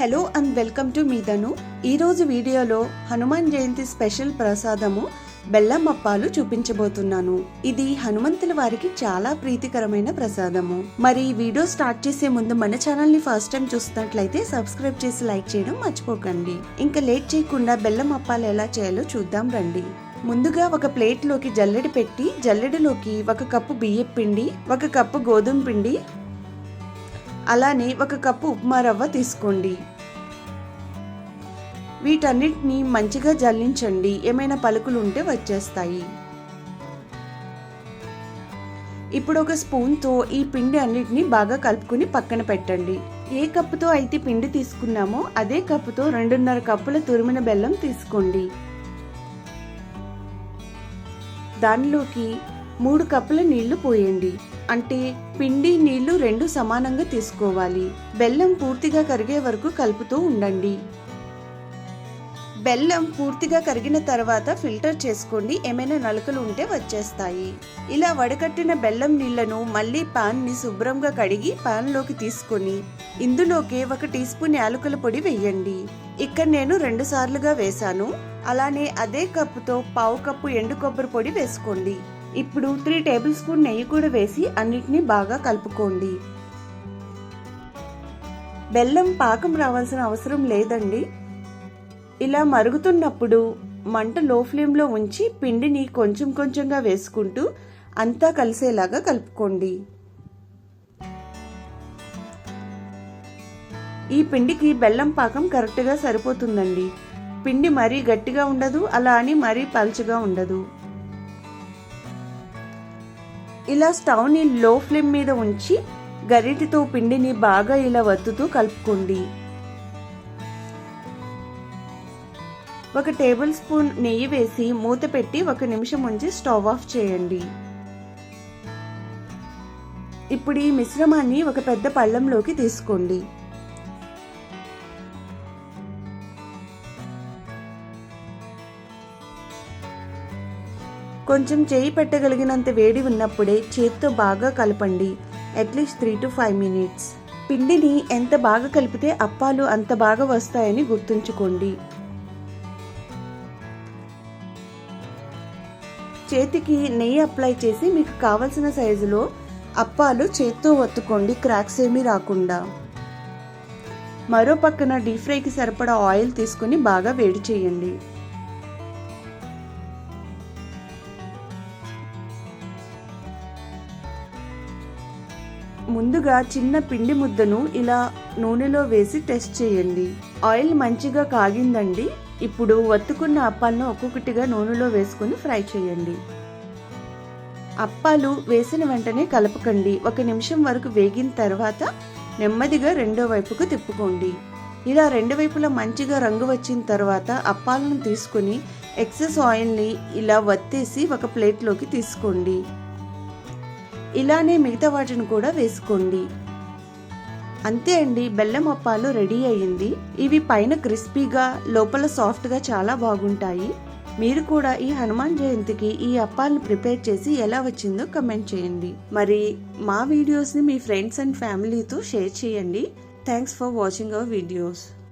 Hello and welcome to మీదను ఈరోజు వీడియోలో హనుమాన్ జయంతి స్పెషల్ ప్రసాదము బెల్లం అప్పాలు చూపించబోతున్నాను. ఇది హనుమంతుల వారికి చాలా ప్రీతికరమైన ప్రసాదము. మరి వీడియో స్టార్ట్ చేసే ముందు మన ఛానల్ని ఫస్ట్ టైం చూస్తున్నట్లయితే సబ్స్క్రైబ్ చేసి లైక్ చేయడం మర్చిపోకండి. ఇంకా లేట్ చేయకుండా బెల్లం అప్పాలు ఎలా చేయాలో చూద్దాం రండి. ముందుగా ఒక ప్లేట్లోకి జల్లెడ పెట్టి జల్లెడలోకి ఒక కప్పు బియ్యం పిండి ఒక కప్పు గోధుమ పిండి అలానే ఒక కప్పు ఉప్మా రవ్వ తీసుకోండి. వీటన్నిటిని మంచిగా జల్లించండి. ఏమైనా పలుకులు ఉంటే వచ్చేస్తాయి. ఇప్పుడు ఒక స్పూన్తో ఈ పిండి అన్నిటిని బాగా కలుపుకుని పక్కన పెట్టండి. ఏ కప్పుతో అయితే పిండి తీసుకున్నామో అదే కప్పుతో రెండున్నర కప్పుల తురిమిన బెల్లం తీసుకోండి. దానిలోకి మూడు కప్పుల నీళ్ళు పోయండి. అంటే పిండి నీళ్ళు రెండు సమానంగా తీసుకోవాలి. బెల్లం పూర్తిగా కరిగే వరకు కలుపుతూ ఉండండి. బెల్లం పూర్తిగా కరిగిన తర్వాత ఫిల్టర్ చేసుకోండి. ఏమైనా నలుకలు ఉంటే వచ్చేస్తాయి. ఇలా వడకట్టిన బెల్లం నీళ్ళను మళ్ళీ పాన్ని శుభ్రంగా కడిగి పాన్లోకి తీసుకొని ఇందులోకి ఒక టీ స్పూన్ యాలకుల పొడి వేయండి. ఇక్కడ నేను రెండు సార్లుగా వేశాను. అలానే అదే కప్పుతో పావు కప్పు ఎండు కొబ్బరి పొడి వేసుకోండి. ఇప్పుడు త్రీ టేబుల్ స్పూన్ నెయ్యి కూడా వేసి అన్నిటినీ బాగా కలుపుకోండి. బెల్లం పాకం రావాల్సిన అవసరం లేదండి. ఇలా మరుగుతున్నప్పుడు మంట లో ఫ్లేమ్లో ఉంచి పిండిని కొంచెం కొంచెంగా వేసుకుంటూ అంతా కలిసేలాగా కలుపుకోండి. ఈ పిండికి బెల్లం పాకం కరెక్ట్గా సరిపోతుందండి. పిండి మరీ గట్టిగా ఉండదు అలా అని మరీ పలుచగా ఉండదు. ఇలా స్టవ్ని లో ఫ్లేమ్ మీద ఉంచి గరిటెతో పిండిని బాగా ఇలా వత్తుతూ కలుపుకోండి. ఒక టేబుల్ స్పూన్ నెయ్యి వేసి మూత పెట్టి ఒక నిమిషం ఉంచి స్టవ్ ఆఫ్ చేయండి. ఇప్పుడు ఈ మిశ్రమాన్ని ఒక పెద్ద పళ్ళంలోకి తీసుకోండి. కొంచెం చేయి పెట్టగలిగినంత వేడి ఉన్నప్పుడే చేత్తో బాగా కలపండి. At least three to five minutes పిండిని ఎంత బాగా కలిపితే అప్పాలు అంత బాగా వస్తాయని గుర్తుంచుకోండి. చేతికి నెయ్యి అప్లై చేసి మీకు కావలసిన సైజులో అప్పాలు చేత్తో ఒత్తుకోండి క్రాక్స్ ఏమీ రాకుండా. మరో పక్కన డీప్ ఫ్రైకి సరిపడా ఆయిల్ తీసుకుని బాగా వేడి చేయండి. ముందుగా చిన్న పిండి ముద్దను ఇలా నూనెలో వేసి టెస్ట్ చేయండి. ఆయిల్ మంచిగా కాగిందండి. ఇప్పుడు వత్తుకున్న అప్పాలను ఒక్కొక్కటిగా నూనెలో వేసుకుని ఫ్రై చేయండి. అప్పాలు వేసిన వెంటనే కలపకండి. ఒక నిమిషం వరకు వేగిన తర్వాత నెమ్మదిగా రెండో వైపుకు తిప్పుకోండి. ఇలా రెండు వైపులా మంచిగా రంగు వచ్చిన తర్వాత అప్పాలను తీసుకుని ఎక్సెస్ ఆయిల్ని ఇలా వత్తేసి ఒక ప్లేట్లోకి తీసుకోండి. ఇలానే మిగతా వాటిని కూడా వేసుకోండి. అంతే అండి బెల్లం అప్పాలు రెడీ అయ్యింది. ఇవి పైన క్రిస్పీగా లోపల సాఫ్ట్గా చాలా బాగుంటాయి. మీరు కూడా ఈ హనుమాన్ జయంతికి ఈ అప్పాలను ప్రిపేర్ చేసి ఎలా వచ్చిందో కమెంట్ చేయండి. మరి మా వీడియోస్ని మీ ఫ్రెండ్స్ అండ్ ఫ్యామిలీతో షేర్ చేయండి. Thanks for watching our videos.